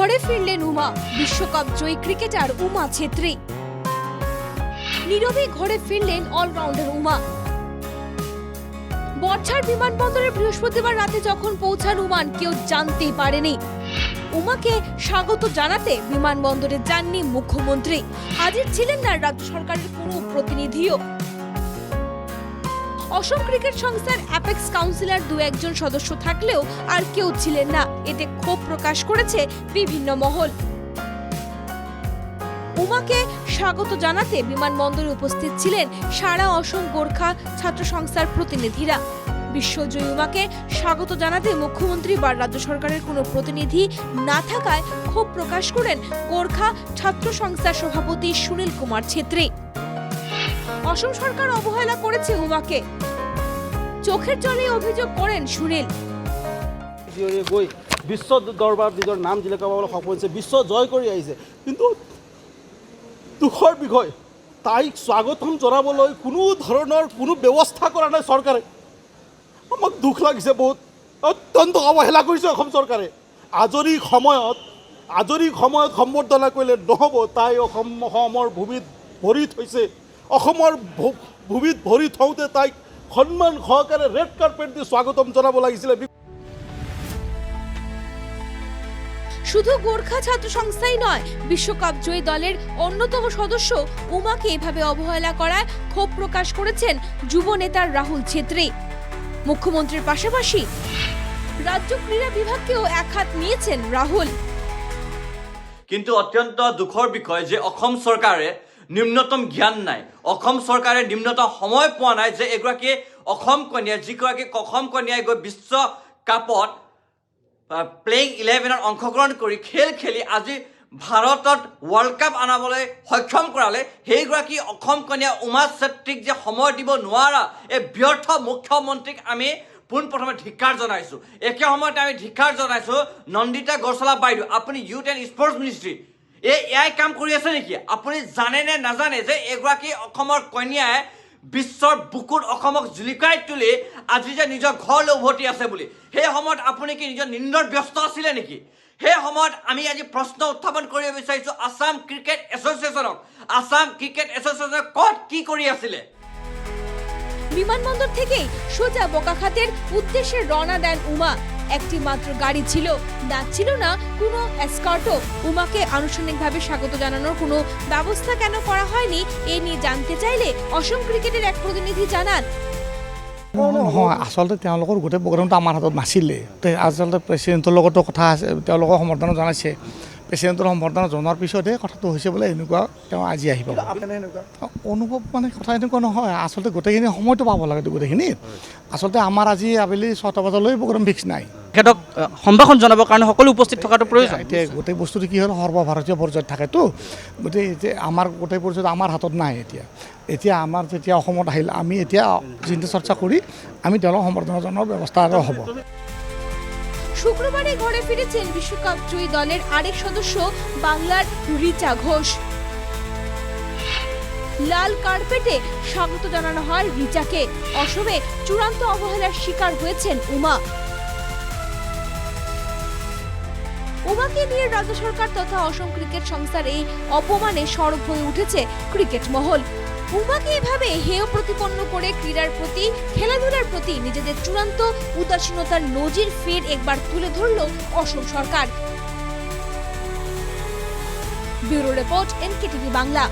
ঘরে ফিরলেন উমা। বিশ্বকাপ জয়ী ক্রিকেটার উমা ছেত্রী। নীরবে ঘরে ফিরলেন অলরাউন্ডার উমা। বর্ষার বিমানবন্দরে বৃহস্পতিবার রাতে যখন পৌঁছান উমান, কেউ জানতেই পারেনি। উমাকে স্বাগত জানাতে বিমানবন্দরে যাননি মুখ্যমন্ত্রী। হাজির ছিলেন না রাজ্য সরকারের কোনো প্রতিনিধিও। অসম ক্রিকেট সংস্থার অ্যাপেক্স কাউন্সিলর দু একজন সদস্য থাকলেও আর কেউ ছিলেন না। এতে ক্ষোভ প্রকাশ করেছে বিভিন্ন মহল। উমাকে স্বাগত জানাতে বিমানবন্দরে উপস্থিত ছিলেন সারা অসম গোর্খা ছাত্র সংস্থার প্রতিনিধিরা। বিশ্বজয়ী উমাকে স্বাগত জানাতে মুখ্যমন্ত্রী বা রাজ্য সরকারের কোনো প্রতিনিধি না থাকায় ক্ষোভ প্রকাশ করেন গোর্খা ছাত্র সংস্থার সভাপতি সুনীল কুমার ছেত্রী। অসম সরকার অবহেলা করেছে উমাকে। চোখের জলে অভিযোগ করেন সুনীল। বিশ্ব দৰবাৰত নিজৰ নাম জিলিকাবলৈ সফল বিশ্ব জয় কৰি আহিছে। কিন্তু দুখৰ বিষয়, তাইক স্বাগতম জনাবলৈ কোনো ধৰণৰ কোনো ব্যৱস্থা কৰা নাই চৰকাৰে। আমাক দুখ লাগিছে বহুত। অত্যন্ত অৱহেলা কৰিছে অসম চৰকাৰে। আজৰি সময়ত আজৰি সময়ত সম্বৰ্ধনা কৰিলে নহ'ব। তাই অসম, অসমৰ ভূমিত ভৰি থৈছে। অসমৰ ভূমিত ভৰি থওঁতে তাইক সন্মান সহকাৰে ৰেড কাৰ্পেট দি স্বাগতম জনাব লাগিছিলে। শুধু গোর্খা ছাত্র সংস্থাই নয় বিশ্বকাপ জয়ী দলের অন্যতম সদস্য উমাকে এভাবে অবহেলা করায় ক্ষোভ প্রকাশ করেছেন যুব নেতার রাহুল ছেত্রী। মুখ্যমন্ত্রীর পাশাপাশি রাজ্য ক্রীড়া বিভাগকেও এক হাত নিয়েছেন রাহুল। কিন্তু অত্যন্ত দুখৰ বিষয় যে অসম চৰকাৰে নিম্নতম জ্ঞান নাই। অসম চৰকাৰে নিম্নতম সময় পোৱা নাই যে এগৰাকী অসম কন্যাই যিগৰাকী অসম কন্যাই গৈ বিশ্বকাপত প্লেয়িং ইলেভেনত অংশগ্ৰহণ কৰি খেল খেলি আজি ভাৰতত ৱৰ্ল্ড কাপ আনাবলৈ সক্ষম কৰালে সেইগৰাকী অসম কন্যা উমা চেত্ৰীক যে সময় দিব নোৱাৰা এই ব্যৰ্থ মুখ্যমন্ত্ৰীক আমি পোনপ্ৰথমে ধিক্কাৰ জনাইছোঁ। একে সময়তে আমি ধিক্কাৰ জনাইছোঁ নন্দিতা গছলা বাইদেউ। আপুনি ইউথ এণ্ড স্পৰ্টছ মিনিষ্ট্ৰী এই এয়াই কাম কৰি আছে নেকি? আপুনি জানে নে নাজানে যে এগৰাকী অসমৰ কন্যাই বিশ্বৰ বুকুত অসমক জিলিকাই তুলি আজি যে নিজৰ ঘৰলৈ উভতি আছে বুলি। সেই সময়ত আপুনি কি নিজৰ নিন্দৰ ব্যস্ত আছিলে নেকি? সেই সময়ত আমি আজি প্ৰশ্ন উত্থাপন কৰিব বিচাৰিছোঁ আছাম ক্ৰিকেট এছ'চিয়েশ্যনক। আছাম ক্ৰিকেট এছ'চিয়েশ্যনে ক'ত কি কৰি আছিলে? বিমানবন্দর থেকেই সোজা বোকাখাতের উদ্দেশ্যে রওনা দেন উমা। একটি মাত্র গাড়ি ছিল। না ছিল না কোনো এসকর্টও উমাকে আনুষ্ঠানিকভাবে স্বাগত জানানোর কোনো ব্যবস্থা কেন করা হয়নি এ নিয়ে জানতে চাইলে অসম ক্রিকেটের এক প্রতিনিধি জানান। নহয় আচলতে তেওঁলোকৰ গোটেই প্ৰগ্ৰামটো আমাৰ হাতত নাছিলে। তে আচলতে প্ৰেচিডেণ্টৰ লগতো কথা আছে তেওঁলোকক সম্বৰ্ধনা জনাইছে। প্ৰেচিডেণ্টৰ সম্বৰ্ধনা জনোৱাৰ পিছতহে কথাটো হৈছে বোলে এনেকুৱা তেওঁ আজি আহিব অনুভৱ মানে কথা এনেকুৱা নহয় আচলতে গোটেইখিনি সময়টো পাব লাগে গোটেইখিনি আচলতে আমাৰ আজি আবেলি ছটা বজালৈ প্ৰগ্ৰাম ফিক্স নাই। তেখেতক সম্ভাষণ জনাবৰ কাৰণে সকলো উপস্থিত থকাটো প্ৰয়োজন। এতিয়া গোটেই বস্তুটো কি হ'ল? সৰ্বভাৰতীয় পৰ্যায়ত থাকেতো। গতিকে এতিয়া আমাৰ গোটেই পৰ্যায়ত আমাৰ হাতত নাই এতিয়া। এতিয়া আমাৰ যেতিয়া অসমত আহিল আমি এতিয়া চিন্তা চৰ্চা কৰি আমি তেওঁলোকক সম্বৰ্ধনা জনোৱাৰ ব্যৱস্থা আৰু হ'ব। শুক্রবারে ঘরে ফিরেছেন বিশ্বকাপ জয়ী দলের আরেক সদস্য বাংলার রিচা ঘোষ। লাল কার্পেটে স্বাগত জানানো হয় রিচাকে। অসমে চূড়ান্ত অবহেলার শিকার হয়েছেন উমা। উমাকে নিয়ে রাজ্য সরকার তথা অসম ক্রিকেট সংস্থার এই অপমানে সরব হয়ে উঠেছে ক্রিকেট মহল। উমাকে এভাবে হেয় প্রতিপন্ন করে ক্রীড়ার প্রতি, খেলাধুলার প্রতি নিজেদের চূড়ান্ত উদাসীনতার নজির ফের একবার তুলে ধরল অসম সরকার। Bureau report NKTV Bangla.